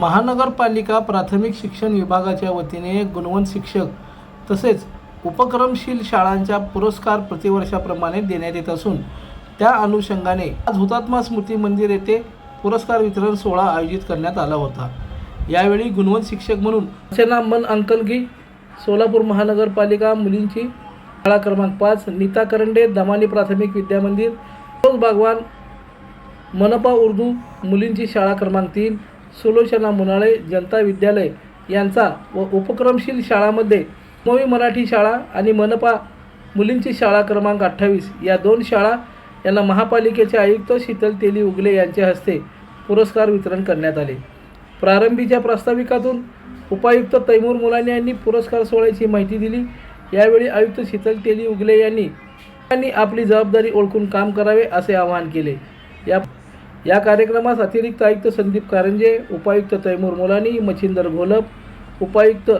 महानगरपालिका प्राथमिक शिक्षण विभागाच्या वतीने गुणवंत शिक्षक तसेच उपक्रमशील शाळांच्या पुरस्कार प्रतिवर्षाप्रमाणे देण्यात येत असून त्या अनुषंगाने आज हुतात्मा स्मृती मंदिर येथे पुरस्कार वितरण सोहळा आयोजित करण्यात आला होता. यावेळी गुणवंत शिक्षक म्हणून अर्चना मन अंकलगी सोलापूर महानगरपालिका मुलींची शाळा क्रमांक पाच नीता करंडे दमानी प्राथमिक विद्यामंदिर भगवान मनपा उर्दू मुलींची शाळा क्रमांक तीन सुलोचना मुनाळे जनता विद्यालय यांचा व उपक्रमशील शाळामध्ये मोवी मराठी शाळा आणि मनपा मुलींची शाळा क्रमांक अठ्ठावीस या दोन शाळा यांना महापालिकेचे आयुक्त शीतल तेली उगले यांच्या हस्ते पुरस्कार वितरण करण्यात आले. प्रारंभीच्या प्रास्ताविकातून उपायुक्त तैमूर मुलाने यांनी पुरस्कार सोहळ्याची माहिती दिली. यावेळी आयुक्त शीतल तेली उगले यांनी यांनी आपली जबाबदारी ओळखून काम करावे असे आवाहन केले. या या कार्यक्रमास अतिरिक्त आयुक्त संदीप कारंजे उपायुक्त तैमूर मोलानी मच्छिंदर घोलप उपायुक्त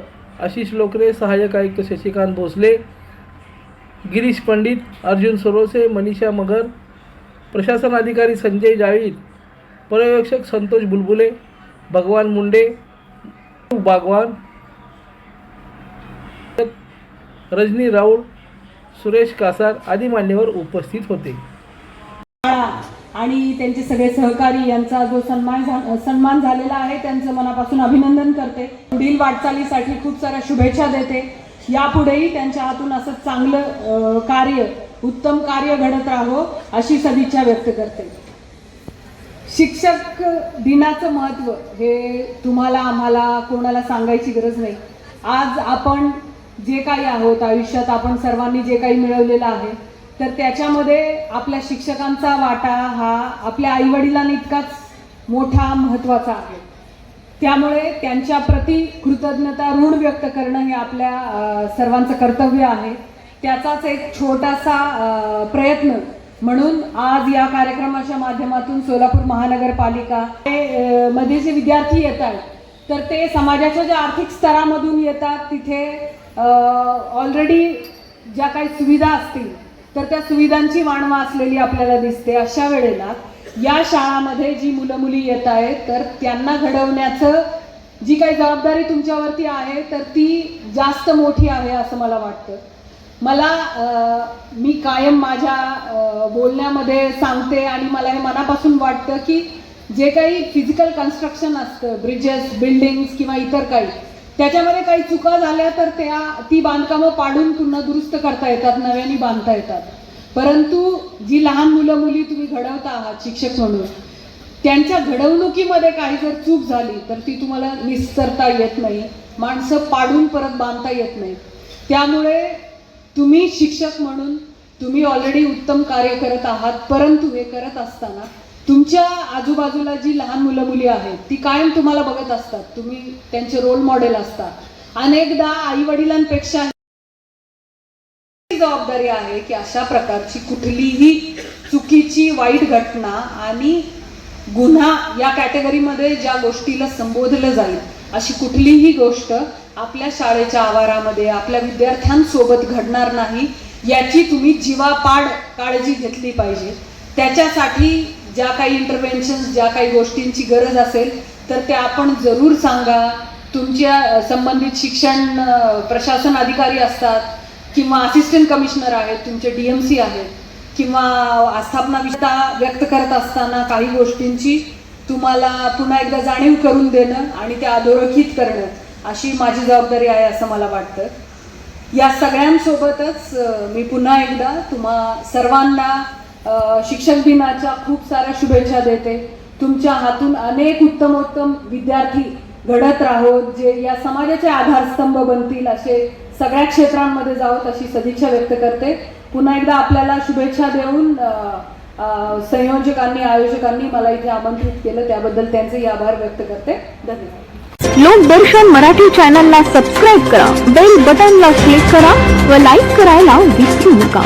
आशिष लोकरे सहाय्यक आयुक्त शशिकांत भोसले गिरीश पंडित अर्जुन सरोसे मनीषा मगर प्रशासन अधिकारी संजय जावीद पर्यवेक्षक संतोष बुलबुले भगवान मुंडे बागवान रजनी राऊळ सुरेश कासार आदी मान्यवर उपस्थित होते. आणि त्यांचे सगळे सहकारी यांचा जो सन्मान झा- सन्मान झालेला आहे त्यांचं मनापासून अभिनंदन करते. पुढील वाटचालीसाठी खूप साऱ्या शुभेच्छा देते. यापुढेही त्यांच्या हातून असं चांगलं कार्य उत्तम कार्य घडत राहो अशी सदिच्छा व्यक्त करते. शिक्षक दिनाचं महत्त्व हे तुम्हाला आम्हाला कोणाला सांगायची गरज नाही. आज आपण जे काही आहोत आयुष्यात आपण सर्वांनी जे काही मिळवलेलं आहे तर त्याच्यामध्ये आपल्या शिक्षकांचा वाटा हा आपल्या आईवडिलांइतकाच मोठा महत्त्वाचा आहे. त्यामुळे त्यांच्या कृतज्ञता ऋण व्यक्त करणं हे आपल्या सर्वांचं कर्तव्य आहे. त्याचाच एक छोटासा प्रयत्न म्हणून आज या कार्यक्रमाच्या माध्यमातून सोलापूर महानगरपालिका मध्ये जे विद्यार्थी येत आहेत तर ते समाजाच्या ज्या आर्थिक स्तरामधून येतात तिथे ऑलरेडी ज्या काही सुविधा असतील तर त्या सुविधांची वाणवा असलेली आपल्याला दिसते. अशा वेळेला या शाळामध्ये जी मुलं मुली येत आहेत तर त्यांना घडवण्याचं जी काही जबाबदारी तुमच्यावरती आहे तर ती जास्त मोठी आहे असं मला वाटतं. मला मी कायम माझ्या बोलण्यामध्ये सांगते आणि मला हे मनापासून वाटतं की जे काही फिजिकल कन्स्ट्रक्शन असतं ब्रिजेस बिल्डिंग्स किंवा इतर काही त्याच्यामध्ये काही चुका झाल्या तर त्या ती बांधकामं पाडून पुन्हा दुरुस्त करता येतात नव्याने बांधता येतात. परंतु जी लहान मुलं मुली तुम्ही घडवता आहात शिक्षक म्हणून त्यांच्या घडवणुकीमध्ये काही जर चूक झाली तर ती तुम्हाला निस्तरता येत नाही माणसं पाडून परत बांधता येत नाही त्यामुळे तुम्ही शिक्षक म्हणून तुम्ही ऑलरेडी उत्तम कार्य करत आहात परंतु हे करत असताना तुमच्या आजूबाजूला जी लहान मुलं मुली आहेत ती कायम तुम्हाला बघत असतात. तुम्ही त्यांचे रोल मॉडेल असतात अनेकदा आई वडिलांपेक्षा जबाबदारी आहे की अशा प्रकारची कुठलीही चुकीची वाईट घटना आणि गुन्हा या कॅटेगरीमध्ये ज्या गोष्टीला संबोधलं जाईल अशी कुठलीही गोष्ट आपल्या शाळेच्या आवारामध्ये आपल्या विद्यार्थ्यांसोबत घडणार नाही याची तुम्ही जीवापाड काळजी घेतली पाहिजे. त्याच्यासाठी ज्या काही इंटरव्हेन्शन ज्या काही गोष्टींची गरज असेल तर त्या आपण जरूर सांगा. तुमच्या संबंधित शिक्षण प्रशासन अधिकारी असतात किंवा असिस्टंट कमिशनर आहेत तुमचे डी एम सी आहेत किंवा आस्थापनाविषयता व्यक्त करत असताना काही गोष्टींची तुम्हाला पुन्हा एकदा जाणीव करून देणं आणि त्या अधोरेखित करणं अशी माझी जबाबदारी आहे असं मला वाटतं. या सगळ्यांसोबतच मी पुन्हा एकदा तुम्हा सर्वांना शिक्षक दिनाच्या खूप साऱ्या शुभेच्छा देते. तुमच्या हातून अनेक उत्तमोत्तम विद्यार्थी घडत राहोत जे या समाजाचे आधारस्तंभ बनतील असे सगळ्या क्षेत्रांमध्ये जावत अशी सदिच्छा व्यक्त करते. पुन्हा एकदा आपल्याला शुभेच्छा देऊन संयोजकांनी आयोजकांनी मला इथे आमंत्रित केलं त्याबद्दल त्यांचे आभार व्यक्त करते. धन्यवाद. लोकदर्शन मराठी चॅनलला सबस्क्राईब करा बेल बटनला क्लिक करा व लाईक करायला विसरू नका.